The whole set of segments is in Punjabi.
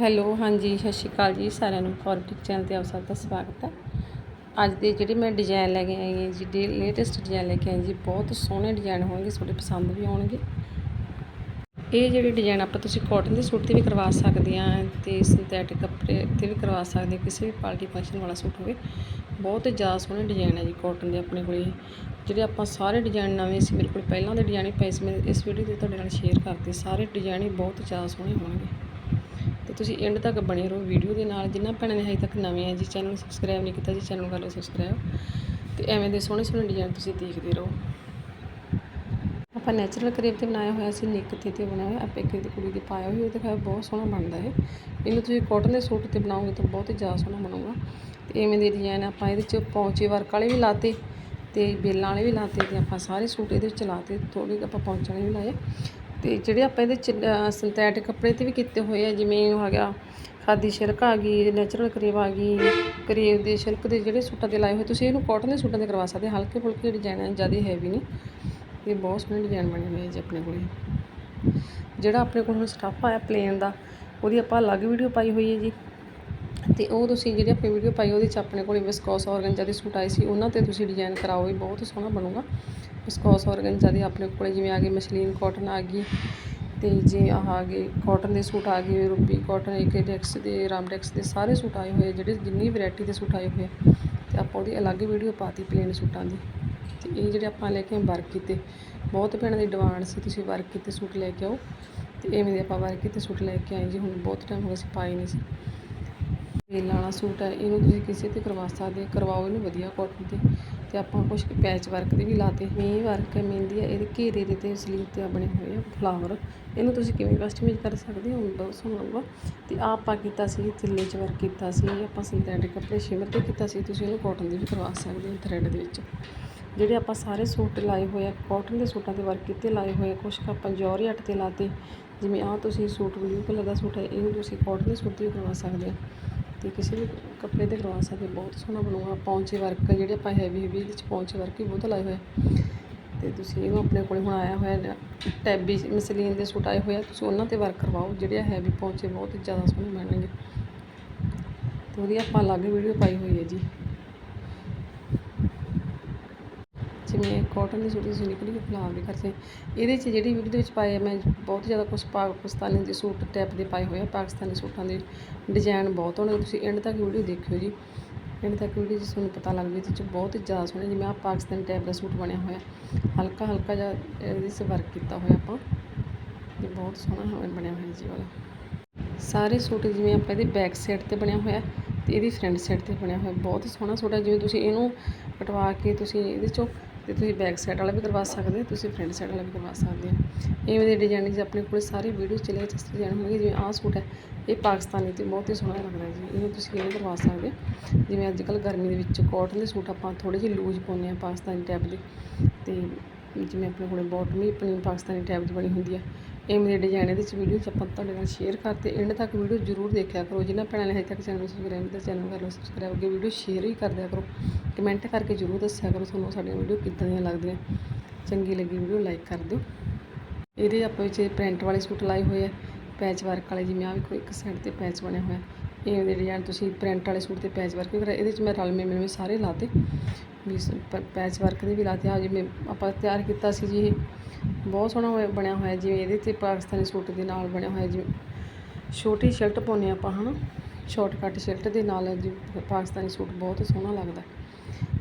ਹੈਲੋ, ਹਾਂਜੀ, ਸਤਿ ਸ਼੍ਰੀ ਅਕਾਲ ਜੀ ਸਾਰਿਆਂ ਨੂੰ। ਫੋਰਟਿਕ ਚੈਨਲ ਤੇ ਆਪ ਸਭ ਦਾ ਸਵਾਗਤ ਹੈ। ਅੱਜ ਦੇ ਜਿਹੜੇ ਮੈਂ ਡਿਜ਼ਾਈਨ ਲੈ ਕੇ ਆਈ ਹਾਂ ਜੀ ਡੇ ਲੇਟੈਸਟ ਡਿਜ਼ਾਈਨ ਲੈ ਕੇ ਆਈ ਜੀ, ਬਹੁਤ ਸੋਹਣੇ ਡਿਜ਼ਾਈਨ ਹੋਣਗੇ, ਤੁਹਾਡੇ ਪਸੰਦ ਵੀ ਆਉਣਗੇ। ਇਹ ਜਿਹੜੇ ਡਿਜ਼ਾਈਨ ਆਪਾਂ ਤੁਸੀਂ ਕਾਟਨ ਦੇ ਸੂਟ ਤੇ ਵੀ ਕਰਵਾ ਸਕਦੇ ਆ ਤੇ ਸਿੰਥੈਟਿਕ ਕੱਪੜੇ ਤੇ ਵੀ ਕਰਵਾ ਸਕਦੇ ਕਿਸੇ ਵੀ ਪਾਰਟੀ ਫੰਕਸ਼ਨ ਵਾਲਾ ਸੂਟ ਹੋਵੇ। ਬਹੁਤ ਜ਼ਿਆਦਾ ਸੋਹਣੇ ਡਿਜ਼ਾਈਨ ਹੈ ਜੀ ਕਾਟਨ ਦੇ ਆਪਣੇ ਕੋਲੇ। ਜਿਹੜੇ ਆਪਾਂ ਸਾਰੇ ਡਿਜ਼ਾਈਨ ਨਵੇਂ ਸੀ, ਮੇਰੇ ਕੋਲ ਪਹਿਲਾਂ ਦੇ ਡਿਜ਼ਾਈਨ ਹੀ ਪਏ ਸੀ, ਮੈਂ ਇਸ ਵੀਡੀਓ ਤੇ ਤੁਹਾਡੇ ਨਾਲ ਸ਼ੇਅਰ ਕਰਦੇ ਸਾਰੇ ਡਿਜ਼ਾਈਨ ਹੀ ਬਹੁਤ ਜ਼ਿਆਦਾ ਸੋਹਣੇ ਹੋਣਗੇ। ਤੇ ਤੁਸੀਂ ਐਂਡ ਤੱਕ ਬਣੇ ਰਹੋ ਵੀਡੀਓ ਦੇ ਨਾਲ। ਜਿਨ੍ਹਾਂ ਭੈਣਾਂ ਨੇ ਹਜੇ ਤੱਕ ਨਵੇਂ ਆ ਜੀ ਚੈਨਲ ਨੂੰ ਸਬਸਕ੍ਰਾਈਬ ਨਹੀਂ ਕੀਤਾ ਜੀ ਚੈਨਲ ਨੂੰ ਕਰ ਲਓ ਸਬਸਕ੍ਰਾਈਬ ਤੇ ਐਵੇਂ ਦੇ ਸੋਹਣੇ ਸੋਹਣੇ ਡਿਜ਼ਾਈਨ ਤੁਸੀਂ ਦੇਖਦੇ ਰਹੋ। ਆਪਾਂ ਨੈਚੁਰਲ ਕਰੇਪ ਤੇ ਬਣਾਇਆ ਹੋਇਆ ਸੀ, ਨਿੱਕ ਤੇ ਤੇ ਬਣਾਇਆ ਹੋਇਆ। ਆਪਾਂ ਇੱਕ ਦੀ ਕੁੜੀ ਦੇ ਪਾਇਆ ਹੋਇਆ, ਉਹ ਦਿਖਾਇਆ ਬਹੁਤ ਸੋਹਣਾ ਬਣਦਾ ਹੈ ਇਹਨੂੰ ਤੁਸੀਂ ਕਾਟਨ ਦੇ ਸੂਟ ਤੇ ਬਣਾਓਗੇ ਤਾਂ ਬਹੁਤ ਹੀ ਜ਼ਿਆਦਾ ਸੋਹਣਾ ਬਣੂਗਾ। ਤੇ ਐਵੇਂ ਦੇ ਡਿਜ਼ਾਈਨ ਆਪਾਂ ਇਹਦੇ ਚ ਪੌਂਚੇ ਵਰਕ ਵਾਲੇ ਵੀ ਲਾਤੇ ਤੇ ਬੇਲਾਂ ਵਾਲੇ ਵੀ ਲਾਤੇ ਤੇ ਆਪਾਂ ਸਾਰੇ ਸੂਟ ਇਹਦੇ ਵਿੱਚ ਲਾਤੇ ਥੋੜੇ ਆਪਾਂ ਪੌਂਚੇ ਵਾਲੇ ਵੀ ਲਾਏ। ਤੇ ਜਿਹੜੇ ਆਪਾਂ ਇਹਦੇ ਚ ਸਿੰਥੈਟਿਕ ਕੱਪੜੇ ਤੇ ਵੀ ਕੀਤੇ ਹੋਏ ਆ, ਜਿਵੇਂ ਉਹ ਹੈਗਾ, ਖਾਦੀ ਸ਼ਿਲਕ ਆ ਗਈ ਨੈਚੁਰਲ ਕਰੇਵ ਆ ਗਈ ਕਰੇਵ ਦੇ ਸ਼ਿਲਕ ਦੇ ਜਿਹੜੇ ਸੂਟਾਂ ਤੇ ਲਾਏ ਹੋਏ, ਤੁਸੀਂ ਇਹਨੂੰ ਕਾਟਨ ਦੇ ਸੂਟਾਂ ਤੇ ਕਰਵਾ ਸਕਦੇ ਹਲਕੇ ਫੁਲਕੇ ਡਿਜ਼ਾਈਨ ਹੈ ਜ਼ਿਆਦਾ ਹੈਵੀ ਨਹੀਂ। ਇਹ ਬਹੁਤ ਸੋਹਣੇ ਡਿਜ਼ਾਈਨ ਬਣੇ ਹੋਏ ਆ ਜੀ ਆਪਣੇ ਕੋਲੇ। ਜਿਹੜਾ ਆਪਣੇ ਕੋਲ ਹੁਣ ਸਟੱਫ ਆਇਆ ਪਲੇਨ ਦਾ, ਉਹਦੀ ਆਪਾਂ ਅਲੱਗ ਵੀਡੀਓ ਪਾਈ ਹੋਈ ਹੈ ਜੀ। ਤੇ ਉਹ ਤੁਸੀਂ ਜਿਹੜੀ ਆਪਣੀ ਵੀਡੀਓ ਪਾਈ, ਉਹਦੇ ਚ ਆਪਣੇ ਕੋਲੇ ਵਿਸਕੋਸ ਔਰਗਨਜ਼ਾ ਦੇ ਸੂਟ ਆਏ ਸੀ, ਉਹਨਾਂ ਤੇ ਤੁਸੀਂ ਡਿਜ਼ਾਈਨ ਕਰਾਓ, ਇਹ ਬਹੁਤ ਸੋਹਣਾ ਬਣੂਗਾ। ਵਿਸਕੋਸ ਔਰਗੰਜਾ ਦੇ ਆਪਣੇ ਕੋਲ, ਜਿਵੇਂ ਆ ਗਈ ਮਸ਼ਲੀਨ ਕਾਟਨ ਆ ਗਈ ਤੇ ਜੇ ਆਹ ਆ ਗਏ ਕਾਟਨ ਦੇ ਸੂਟ ਆ ਗਏ ਰੂਬੀ ਕਾਟਨ ਏਕਡੈਕਸ ਦੇ ਰਾਮਡੈਕਸ ਦੇ ਸਾਰੇ ਸੂਟ ਆਏ ਹੋਏ ਜਿਹੜੇ ਜਿੰਨੀ ਵੈਰਾਈਟੀ ਦੇ ਸੂਟ ਆਏ ਹੋਏ ਆ। ਤੇ ਆਪਾਂ ਉਹਦੀ ਅਲੱਗ ਵੀਡੀਓ ਪਾਤੀ ਪਲੇਨ ਸੂਟਾਂ ਦੀ। ਤੇ ਇਹ ਜਿਹੜੇ ਆਪਾਂ ਲੈ ਕੇ ਆਏ ਵਰਕ ਕੀਤੇ, ਬਹੁਤ ਭੈਣਾਂ ਦੀ ਡਿਮਾਂਡ ਸੀ ਤੁਸੀਂ ਵਰਕ ਕੀਤੇ ਸੂਟ ਲੈ ਕੇ ਆਓ। ਤੇ ਐਵੇਂ ਦੇ ਆਪਾਂ ਵਰਕ ਕੀਤੇ ਸੂਟ ਲੈ ਕੇ ਆਏ ਜੀ, ਹੁਣ ਬਹੁਤ ਟਾਈਮ ਹੋ ਗਿਆ ਸੀ, ਪਾਏ ਨਹੀਂ ਸੀ। ਵੇਲ ਵਾਲਾ ਸੂਟ ਹੈ ਇਹਨੂੰ ਤੁਸੀਂ ਕਿਸੇ ਤੇ ਕਰਵਾ ਸਕਦੇ ਕਰਵਾਓ ਇਹਨੂੰ ਵਧੀਆ ਕਾਟਨ ਤੇ। ਤੇ ਆਪਾਂ ਕੁਝ ਪੈਚ ਵਰਕ ਦੇ ਵੀ ਲਾਤੇ। ਮੀਂਹ ਵਰਕ ਹੈ ਮਹਿੰਦੀ ਹੈ, ਇਹਦੇ ਘੇਰੇ ਦੇ ਤੇ ਸਲੀਵ ਤੇ ਆ ਬਣੇ ਹੋਏ ਆ ਫਲਾਵਰ ਇਹਨੂੰ ਤੁਸੀਂ ਕਿਵੇਂ ਕਸਟਮਾਈਜ਼ ਕਰ ਸਕਦੇ ਹੋ ਬਹੁਤ ਸੋਹਣਾ ਹੋਊਗਾ ਤੇ ਆਹ ਆਪਾਂ ਕੀਤਾ ਸੀ, ਥਿੱਲੇ ਚ ਵਰਕ ਕੀਤਾ ਸੀ, ਆਪਾਂ ਸਿੰਥੈਟਿਕ ਕੱਪੜੇ ਸ਼ਿਮਰ ਤੇ ਕੀਤਾ ਸੀ, ਤੁਸੀਂ ਇਹਨੂੰ ਕਾਟਨ ਦੇ ਵੀ ਕਰਵਾ ਸਕਦੇ ਹੋ ਥਰੈਡ ਦੇ ਵਿੱਚ। ਜਿਹੜੇ ਆਪਾਂ ਸਾਰੇ ਸੂਟ ਲਾਏ ਹੋਏ ਆ ਕਾਟਨ ਦੇ ਸੂਟਾਂ ਦੇ ਵਰਕ ਕੀਤੇ, ਲਾਏ ਹੋਏ ਆ, ਕੁਛ ਕੁ ਆਪਾਂ ਅੱਟ ਤੇ ਲਾਤੇ। ਜਿਵੇਂ ਆਹ ਤੁਸੀਂ ਸੂਟ ਬਲੂ ਕਲਰ ਦਾ ਸੂਟ ਹੈ, ਇਹਨੂੰ ਤੁਸੀਂ ਕਾਟਨ ਦੇ ਸੂਟ ਤੇ ਵੀ ਕਰਵਾ ਸਕਦੇ ਹੋ। ਤੇ ਕਿਸੇ ਵੀ ਕੱਪੜੇ ਤੇ ਕਰਵਾ ਸਕਦੇ, ਬਹੁਤ ਸੋਹਣਾ ਬਣੂਗਾ। ਪੌਂਚੇ ਵਰਕ ਜਿਹੜੇ ਆਪਾਂ ਹੈਵੀ ਹੈਵੀ ਇਹਦੇ ਚ ਪੌਂਚੇ ਵਰਕ ਵੀ ਬਹੁਤ ਲਾਏ ਹੋਏ ਅਤੇ ਤੁਸੀਂ ਇਹਨੂੰ ਆਪਣੇ ਕੋਲ ਹੁਣ ਆਇਆ ਹੋਇਆ ਟੈਬੀ ਮਸਲੀਨ ਦੇ ਸੂਟ ਆਏ ਹੋਏ ਆ, ਤੁਸੀਂ ਉਹਨਾਂ ਤੇ ਵਰਕ ਕਰਵਾਓ, ਜਿਹੜੇ ਹੈਵੀ ਪੌਂਚੇ ਬਹੁਤ ਹੀ ਜ਼ਿਆਦਾ ਸੋਹਣੇ ਬਣਨਗੇ। ਤੇ ਉਹਦੀ ਆਪਾਂ ਅਲੱਗ ਵੀਡੀਓ ਪਾਈ ਹੋਈ ਹੈ ਜੀ। ਜਿਵੇਂ ਕਾਟਨ ਦੀ ਸੂਟ ਤੁਸੀਂ ਨਿਕਲੀ ਕੇ ਫਲਾਵਰ ਦੇ ਖਰਚੇ ਇਹਦੇ 'ਚ ਜਿਹੜੀ ਵੀਡੀਓ ਦੇ ਵਿੱਚ ਪਾਏ ਮੈਂ ਬਹੁਤ ਜ਼ਿਆਦਾ ਕੁਝ ਪਾਕਿਸਤਾਨੀ ਦੇ ਸੂਟ ਟੈਪ ਦੇ ਪਾਏ ਹੋਏ ਆ, ਪਾਕਿਸਤਾਨੀ ਸੂਟਾਂ ਦੇ ਡਿਜ਼ਾਈਨ ਬਹੁਤ ਹੋਣਗੇ ਤੁਸੀਂ ਐਂਡ ਤੱਕ ਵੀਡੀਓ ਦੇਖਿਓ ਜੀ। ਐਂਡ ਤੱਕ ਵੀਡੀਓ 'ਚ ਤੁਹਾਨੂੰ ਪਤਾ ਲੱਗ ਜੂ ਇਹਦੇ 'ਚ ਬਹੁਤ ਹੀ ਜ਼ਿਆਦਾ ਸੋਹਣੇ, ਜਿਵੇਂ ਆ ਪਾਕਿਸਤਾਨੀ ਟੈਪ ਦਾ ਸੂਟ ਬਣਿਆ ਹੋਇਆ। ਹਲਕਾ ਹਲਕਾ ਜਿਹਾ ਇਹਦੇ 'ਚ ਵਰਕ ਕੀਤਾ ਹੋਇਆ ਆਪਾਂ। ਇਹ ਬਹੁਤ ਸੋਹਣਾ ਬਣਿਆ ਹੋਇਆ ਜੀ ਵਾਲਾ। ਸਾਰੇ ਸੂਟ ਜਿਵੇਂ ਆਪਾਂ ਇਹਦੇ ਬੈਕ ਸਾਈਡ ਤੇ ਬਣਿਆ ਹੋਇਆ ਤੇ ਇਹਦੀ ਫਰੰਟ ਸਾਈਡ ਤੇ ਬਣਿਆ ਹੋਇਆ, ਬਹੁਤ ਹੀ ਸੋਹਣਾ ਸੂਟ ਹੈ। ਜਿਵੇਂ ਤੁਸੀਂ ਇਹਨੂੰ ਕਟਵਾ ਕੇ ਤੁਸੀਂ ਇਹਦੇ ਚੋਂ ਤੇ ਤੁਸੀਂ ਬੈਕ ਸਾਈਡ ਵਾਲਾ ਵੀ ਕਰਵਾ ਸਕਦੇ ਹੋ, ਤੁਸੀਂ ਫਰੰਟ ਸਾਈਡ ਵਾਲਾ ਵੀ ਕਰਵਾ ਸਕਦੇ ਹੋ। ਇਵੇਂ ਦੇ ਡਿਜ਼ਾਈਨ ਜੀ ਆਪਣੇ ਕੋਲ ਸਾਰੇ ਵੀਡੀਓ ਚ ਲੈ ਚਸਤ ਡਿਜ਼ਾਈਨ ਹੋਣਗੇ, ਜਿਵੇਂ ਆਹ ਸੂਟ ਹੈ, ਇਹ ਪਾਕਿਸਤਾਨੀ ਤੇ ਬਹੁਤ ਹੀ ਸੋਹਣਾ ਲੱਗਦਾ ਜੀ। ਇਹਨੂੰ ਤੁਸੀਂ ਇਵੇਂ ਕਰਵਾ ਸਕਦੇ ਹੋ। ਜਿਵੇਂ ਅੱਜ ਕੱਲ੍ਹ ਗਰਮੀ ਦੇ ਵਿੱਚ ਕਾਟਨ ਦੇ ਸੂਟ ਆਪਾਂ ਥੋੜੇ ਜਿਹੇ ਲੂਜ਼ ਪਾਉਂਦੇ ਆ ਪਾਕਿਸਤਾਨੀ ਟਾਈਪ ਦੇ। ਤੇ ਜਿਵੇਂ ਆਪਣੇ ਕੋਲ ਬਾਟਮ ਵੀ ਆਪਣੀ ਪਾਕਿਸਤਾਨੀ ਟਾਈਪ ਦੀ ਬਣੀ ਹੁੰਦੀ ਹੈ ਇਵੇਂ ਦੇ ਡਿਜ਼ਾਈਨ ਇਹਦੇ ਵਿੱਚ ਵੀਡੀਓ 'ਚ ਆਪਾਂ ਤੁਹਾਡੇ ਨਾਲ ਸ਼ੇਅਰ ਕਰਤੇ ਐਂਡ ਤੱਕ ਵੀਡੀਓ ਜ਼ਰੂਰ ਦੇਖਿਆ ਕਰੋ। ਜਿਨ੍ਹਾਂ ਭੈਣਾਂ ਨੇ ਹਜੇ ਤੱਕ ਚੈਨਲ ਸਬਸਕ੍ਰਾਈਬ ਨਹੀਂ ਕੀਤਾ ਚੈਨਲ ਕਰ ਲਓ ਸਬਸਕ੍ਰਾਈਬ ਅੱਗੇ ਵੀਡੀਓ ਸ਼ੇਅਰ ਹੀ ਕਰ ਦਿਆ ਕਰੋ। ਕਮੈਂਟ ਕਰਕੇ ਜ਼ਰੂਰ ਦੱਸਿਆ ਕਰੋ ਤੁਹਾਨੂੰ ਸਾਡੀਆਂ ਵੀਡੀਓ ਕਿੱਦਾਂ ਦੀਆਂ ਲੱਗਦੀਆਂ। ਚੰਗੀ ਲੱਗੀ ਵੀਡੀਓ ਲਾਈਕ ਕਰ ਦਿਓ। ਇਹਦੇ ਆਪਾਂ ਵਿੱਚ ਪ੍ਰਿੰਟ ਵਾਲੇ ਸੂਟ ਲਾਏ ਹੋਏ ਆ ਪੈਚ ਵਰਕ ਵਾਲੇ, ਜਿਵੇਂ ਆ ਵੇਖੋ, ਇੱਕ ਸਾਈਡ ਤੇ ਪੈਚ ਬਣਿਆ ਹੋਇਆ। ਇਹ ਦੇ ਡਿਜ਼ਾਈਨ ਤੁਸੀਂ ਪ੍ਰਿੰਟ ਵਾਲੇ ਸੂਟ ਤੇ ਪੈਚ ਵਰਕ ਵੀ ਕਰਾਇਆ। ਇਹਦੇ ਵਿੱਚ ਮੈਂ ਰਲਮੇ ਮਿਲਵੇਂ ਸਾਰੇ ਲਾਤੇ ਵੀ ਪੈਚ ਵਰਕ ਦੇ ਵੀ ਲਾਤੇ ਆ ਜਿਵੇਂ ਆਪਾਂ ਤਿਆਰ ਕੀਤਾ ਸੀ ਜੀ ਇਹ। ਬਹੁਤ ਸੋਹਣਾ ਹੋਇਆ, ਬਣਿਆ ਹੋਇਆ ਜਿਵੇਂ ਇਹਦੇ ਤੇ ਪਾਕਿਸਤਾਨੀ ਸੂਟ ਦੇ ਨਾਲ ਬਣਿਆ ਹੋਇਆ ਜਿਵੇਂ ਛੋਟੀ ਸ਼ਰਟ ਪਾਉਂਦੇ ਆਪਾਂ, ਹਨਾ? ਸ਼ਾਰਟਕਟ ਸ਼ਰਟ ਦੇ ਨਾਲ ਜੀ, ਪਾਕਿਸਤਾਨੀ ਸੂਟ ਬਹੁਤ ਸੋਹਣਾ ਲੱਗਦਾ।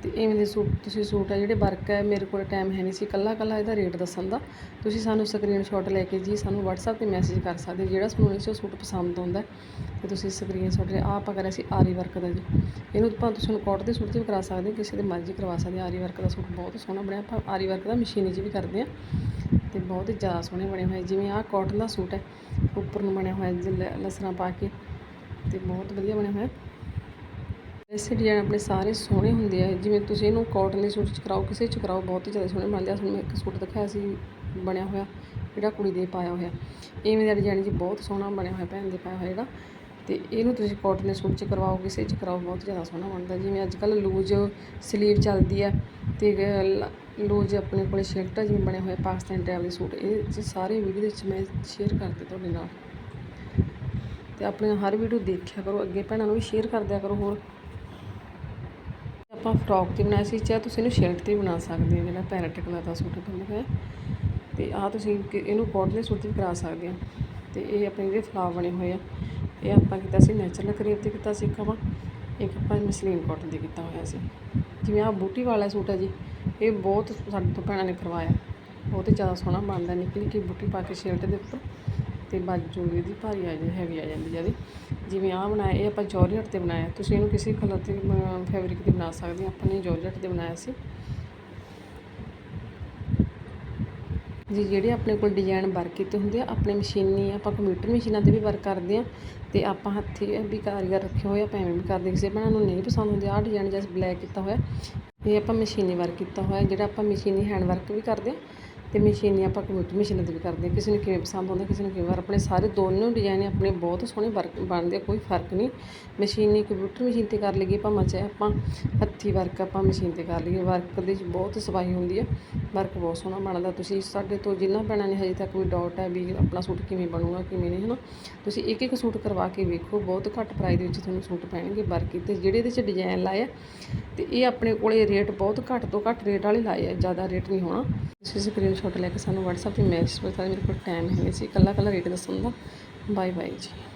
ਤੇ ਇਵੇਂ ਦੇ ਸੂਟ, ਤੁਸੀਂ ਸੂਟ ਆ ਜਿਹੜੇ ਵਰਕ ਹੈ ਮੇਰੇ ਕੋਲ ਟਾਈਮ ਹੈ ਨਹੀਂ ਸੀ ਕੱਲਾ ਕੱਲਾ ਇਹਦਾ ਰੇਟ ਦੱਸਣ ਦਾ। ਤੁਸੀਂ ਸਾਨੂੰ ਸਕਰੀਨਸ਼ਾਟ ਲੈ ਕੇ ਜੀ, ਸਾਨੂੰ WhatsApp ਤੇ ਮੈਸੇਜ ਕਰ ਸਕਦੇ ਜਿਹੜਾ ਤੁਹਾਨੂੰ ਇਸ ਸੂਟ ਪਸੰਦ ਆਉਂਦਾ ਤੇ ਤੁਸੀਂ ਸਕਰੀਨਸ਼ਾਟ ਲੈ ਆਹ ਆਪਾਂ ਕਰਿਆ ਸੀ ਆਰੀ ਵਰਕ ਦਾ ਜੀ। ਇਹਨੂੰ ਆਪਾਂ ਤੁਸੀਂ ਨੂੰ ਕੋਟ ਦੇ ਸੂਟ ਤੇ ਵੀ ਕਰਾ ਸਕਦੇ ਕਿਸੇ ਦੇ ਮਰਜ਼ੀ ਕਰਵਾ ਸਕਦੇ ਹੋ। ਆਰੀ ਵਰਕ ਦਾ ਸੂਟ ਬਹੁਤ ਸੋਹਣਾ ਬਣਿਆ, ਆਪਾਂ ਆਰੀ ਵਰਕ ਦਾ ਮਸ਼ੀਨੀ 'ਚ ਵੀ ਕਰਦੇ ਆ ਤੇ ਬਹੁਤ ਹੀ ਜ਼ਿਆਦਾ ਸੋਹਣੇ ਬਣੇ ਹੋਏ ਜਿਵੇਂ ਆਹ ਕਾਟਨ ਦਾ ਸੂਟ ਹੈ, ਉੱਪਰ ਨੂੰ ਬਣਿਆ ਹੋਇਆ ਜੀ ਲਸਰਾਂ ਪਾ ਕੇ, ਤੇ ਬਹੁਤ ਵਧੀਆ ਬਣਿਆ ਹੋਇਆ। ਵੈਸੇ ਡਿਜ਼ਾਈਨ ਆਪਣੇ ਸਾਰੇ ਸੋਹਣੇ ਹੁੰਦੇ ਆ। ਜਿਵੇਂ ਤੁਸੀਂ ਇਹਨੂੰ ਕਾਟਨ ਦੇ ਸੂਟ 'ਚ ਕਰਾਓ, ਕਿਸੇ 'ਚ ਕਰਾਓ, ਬਹੁਤ ਹੀ ਜ਼ਿਆਦਾ ਸੋਹਣੇ ਬਣਦੇ ਆ। ਤੁਹਾਨੂੰ ਮੈਂ ਇੱਕ ਸੂਟ ਦਿਖਾਇਆ ਸੀ, ਬਣਿਆ ਹੋਇਆ, ਜਿਹੜਾ ਕੁੜੀ ਦੇ ਪਾਇਆ ਹੋਇਆ। ਇਵੇਂ ਦਾ ਡਿਜ਼ਾਈਨ ਜੀ ਬਹੁਤ ਸੋਹਣਾ ਬਣਿਆ ਹੋਇਆ, ਭੈਣ ਦੇ ਪਾਇਆ ਹੋਇਆ ਜਿਹੜਾ। ਤੇ ਇਹਨੂੰ ਤੁਸੀਂ ਕਾਟਨ ਦੇ ਸੂਟ 'ਚ ਕਰਵਾਓ, ਕਿਸੇ 'ਚ ਕਰਾਓ, ਬਹੁਤ ਜ਼ਿਆਦਾ ਸੋਹਣਾ ਬਣਦਾ ਜਿਵੇਂ ਅੱਜ ਕੱਲ੍ਹ ਲੂਜ ਸਲੀਵ ਚੱਲਦੀ ਹੈ ਤੇ ਲੂਜ ਆਪਣੇ ਕੋਲ ਸ਼ਰਟ ਜਿਵੇਂ ਬਣਿਆ ਹੋਇਆ ਪਾਕਿਸਤਾਨੀ ਟਾਈਪ ਦੇ ਸੂਟ। ਇਹ ਸਾਰੇ ਵੀਡੀਓ ਵਿੱਚ ਮੈਂ ਸ਼ੇਅਰ ਕਰਤੇ ਤੁਹਾਡੇ ਨਾਲ। ਤੇ ਆਪਣੀ ਹਰ ਵੀਡੀਓ ਦੇਖਿਆ ਕਰੋ, ਅੱਗੇ ਭੈਣਾਂ ਨੂੰ ਵੀ ਸ਼ੇਅਰ ਕਰਦਿਆ ਕਰੋ ਹੋਰ। ਆਪਾਂ ਫਰੋਕ ਤੇ ਬਣਾਇਆ ਸੀ ਚਾਹੇ ਤੁਸੀਂ ਇਹਨੂੰ ਸ਼ਰਟ ਤੇ ਵੀ ਬਣਾ ਸਕਦੇ ਹੋ, ਜਿਹੜਾ ਪੈਰਟ ਕਲਰ ਦਾ ਸੂਟ ਬਣਿਆ ਹੋਇਆ ਤੇ ਆਹ ਤੁਸੀਂ ਕਿ- ਇਹਨੂੰ ਕੋਟ ਦੇ ਸੂਟ ਤੇ ਵੀ ਕਰਾ ਸਕਦੇ ਹੋ। ਤੇ ਇਹ ਆਪਣੇ ਜਿਹੜੇ ਫਲਾਵਰ ਬਣੇ ਹੋਏ ਆ, ਇਹ ਆਪਾਂ ਕੀਤਾ ਸੀ ਨੈਚੁਰਲ ਕਰੇਪ ਤੇ ਕੀਤਾ ਸੀ ਕਵਾ ਇੱਕ ਆਪਾਂ ਮਸਲੀਨ ਕਾਟਨ ਤੇ ਕੀਤਾ ਹੋਇਆ ਸੀ। ਜਿਵੇਂ ਆਹ ਬੂਟੀ ਵਾਲਾ ਸੂਟ ਹੈ ਜੀ, ਇਹ ਬਹੁਤ ਸਾਡੇ ਤੋਂ ਭੈਣਾਂ ਨੇ ਕਰਵਾਇਆ। ਬਹੁਤ ਹੀ ਜ਼ਿਆਦਾ ਸੋਹਣਾ ਬਣਦਾ ਨਿੱਕੀ ਨਿੱਕੀ ਬੂਟੀ ਪਾ ਕੇ ਸ਼ਰਟ ਦੇ ਉੱਪਰ। ਤੇ ਬਾਜੂ ਵੀ ਇਹਦੀ ਭਾਰੀ ਆ ਜਾਂਦੀ ਹੈਵੀ ਆ ਜਾਂਦੀ ਜਿਆਦੀ। ਜਿਵੇਂ ਆਹ ਬਣਾਇਆ, ਇਹ ਆਪਾਂ ਜੋਰਜਟ ਤੇ ਬਣਾਇਆ। ਤੁਸੀਂ ਇਹਨੂੰ ਕਿਸੇ ਕਲਰ ਤੇ ਫੈਬਰਿਕ ਤੇ ਬਣਾ ਸਕਦੇ ਹੋ। ਆਪਾਂ ਨੇ ਜੋਰਜਟ ਤੇ ਬਣਾਇਆ ਸੀ। ਜੀ, ਜਿਹੜੇ ਆਪਣੇ ਕੋਲ ਡਿਜ਼ਾਈਨ ਵਰਕ ਕੀਤੇ ਹੁੰਦੇ ਆ, ਆਪਣੇ ਮਸ਼ੀਨੀ ਆਪਾਂ ਕੰਪਿਊਟਰ ਮਸ਼ੀਨਾਂ ਤੇ ਵੀ ਵਰਕ ਕਰਦੇ ਆ। ਤੇ ਆਪਾਂ ਹੱਥੀ ਵੀ ਕਾਰੀਗਰ ਰੱਖੇ ਹੋਏ ਆ, ਭਾਵੇਂ ਵੀ ਕਰਦੇ ਕਿਸੇ ਭੈਣਾਂ ਨੂੰ ਨਹੀਂ ਪਸੰਦ ਹੁੰਦੇ। ਆਹ ਡਿਜ਼ਾਈਨ ਜਸ ਬਲੈਕ ਕੀਤਾ ਹੋਇਆ। ਇਹ ਆਪਾਂ ਮਸ਼ੀਨੀ ਵਰਕ ਕੀਤਾ ਹੋਇਆ, ਜਿਹੜਾ ਆਪਾਂ ਮਸ਼ੀਨੀ ਹੈਂਡ ਵਰਕ ਵੀ ਕਰਦੇ ਆ। ਤੇ ਮਸ਼ੀਨੀ ਆਪਾਂ ਕੰਪਿਊਟਰ ਮਸ਼ੀਨਾਂ ਤੇ ਵੀ ਕਰਦੇ ਆ ਕਿਸੇ ਨੂੰ ਕਿਵੇਂ ਪਸੰਦ ਆਉਂਦਾ, ਕਿਸੇ ਨੂੰ ਕਿਵੇਂ ਪਰ ਆਪਣੇ ਸਾਰੇ ਦੋਨੋਂ ਡਿਜ਼ਾਈਨ ਆਪਣੇ ਬਹੁਤ ਸੋਹਣੇ ਵਰਕ ਬਣਦੇ ਆ, ਕੋਈ ਫ਼ਰਕ ਨਹੀਂ। ਮਸ਼ੀਨੀ ਕੰਪਿਊਟਰ ਮਸ਼ੀਨ ਤੇ ਕਰ ਲਈਏ ਭਾਵੇਂ ਚਾਹੇ ਆਪਾਂ ਹੱਥੀ ਵਰਕ ਆਪਾਂ ਮਸ਼ੀਨ ਤੇ ਕਰ ਲਈਏ। ਵਰਕ ਦੇ ਵਿੱਚ ਬਹੁਤ ਸਫ਼ਾਈ ਹੁੰਦੀ ਹੈ ਵਰਕ ਬਹੁਤ ਸੋਹਣਾ ਬਣਦਾ। ਤੁਸੀਂ ਸਾਡੇ ਤੋਂ ਜਿੰਨਾ ਭੈਣਾਂ ਨੇ ਹਜੇ ਤੱਕ ਵੀ ਡਾਊਟ ਹੈ ਵੀ ਆਪਣਾ ਸੂਟ ਕਿਵੇਂ ਬਣੂਗਾ, ਕਿਵੇਂ ਨਹੀਂ, ਹਨਾ? ਤੁਸੀਂ ਇੱਕ ਇੱਕ ਸੂਟ ਕਰਵਾ ਕੇ ਵੇਖੋ। ਬਹੁਤ ਘੱਟ ਪ੍ਰਾਈਸ ਦੇ ਵਿੱਚ ਤੁਹਾਨੂੰ ਸੂਟ ਪੈਣਗੇ ਵਰਕ ਕੀਤੇ। ਜਿਹੜੇ ਇਹਦੇ 'ਚ ਡਿਜ਼ਾਈਨ ਲਾਏ ਆ ਤੇ ਇਹ ਆਪਣੇ ਕੋਲੇ ਰੇਟ ਬਹੁਤ ਘੱਟ ਤੋਂ ਘੱਟ ਰੇਟ ਵਾਲੇ ਲਾਏ ਆ। ਜ਼ਿਆਦਾ ਰੇਟ ਨਹੀਂ ਹੋਣਾ। ਤੁਸੀਂ ਸਕਰੀਨਸ਼ਾਟ ਲੈ ਕੇ ਸਾਨੂੰ WhatsApp ਤੇ ਮੈਸੇਜ ਕਰ ਮੇਰੇ ਕੋਲ ਟਾਈਮ ਹੈ ਸੀ। ਇਕੱਲਾ ਇਕੱਲਾ ਰੇਟ ਦੱਸਣ ਦਾ। ਬਾਏ ਬਾਏ ਜੀ।